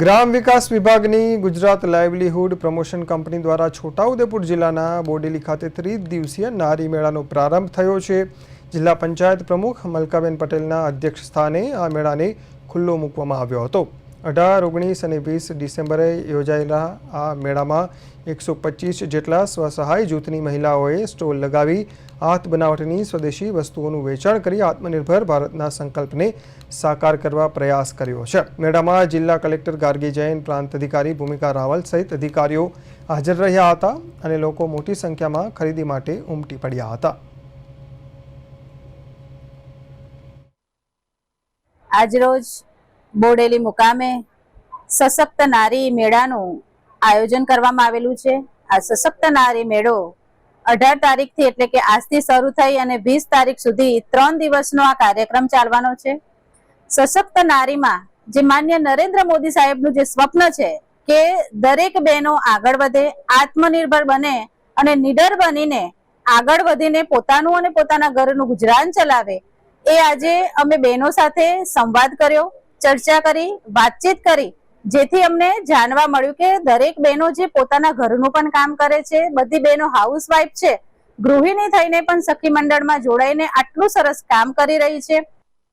ગ્રામ વિકાસ વિભાગની Gujarat livelihood promotion company દ્વારા છોટાઉદેપુર જિલ્લાના બોડેલી ખાતે ત્રિદિવસીય નારી મેળાનો પ્રારંભ થયો છે. જિલ્લા પંચાયત પ્રમુખ મલકાબેન પટેલના અધ્યક્ષ સ્થાને આ મેળાને ખુલ્લો મૂકવામાં આવ્યો હતો. અઢાર, ઓગણીસ અને વીસ ડિસેમ્બરે યોજાયેલા આ મેળામાં એકસો પચીસ જેટલા સ્વસહાય જૂથની મહિલાઓએ સ્ટોલ લગાવી, હાથ બનાવટની સ્વદેશી વસ્તુઓનું વેચાણ કરી આત્મનિર્ભર ભારતના સંકલ્પને સાકાર કરવા પ્રયાસ કર્યો છે. મેળામાં જિલ્લા કલેક્ટર ગાર્ગી જૈન, પ્રાંત અધિકારી ભૂમિકા રાવલ સહિત અધિકારીઓ હાજર રહ્યા હતા અને લોકો મોટી સંખ્યામાં ખરીદી માટે ઉમટી પડ્યા હતા. આજરોજ બોડેલી મુકામે સશક્ત નારી મેળાનું આયોજન કરવામાં આવેલું છે. આ સશક્ત નારી મેળો અઢાર તારીખથી એટલે કે આજથી શરૂ થઈ અને વીસ તારીખ સુધી ત્રણ દિવસનો આ કાર્યક્રમ ચાલવાનો છે. સશક્ત નારીમાં જે માન્ય નરેન્દ્ર મોદી સાહેબનું જે સ્વપ્ન છે કે દરેક બહેનો આગળ વધે, આત્મનિર્ભર બને અને નિડર બનીને આગળ વધીને પોતાનું અને પોતાના ઘરનું ગુજરાન ચલાવે, એ આજે અમે બહેનો સાથે સંવાદ કર્યો. ચર્ચા કરી, વાતચીત કરી, જેથી અમને જાણવા મળ્યું કે દરેક બહેનો જે પોતાના ઘરનું પણ કામ કરે છે, બધી બહેનો હાઉસવાઈફ છે, ગૃહિણી થઈને પણ સખી મંડળમાં જોડાઈને આટલું સરસ કામ કરી રહી છે.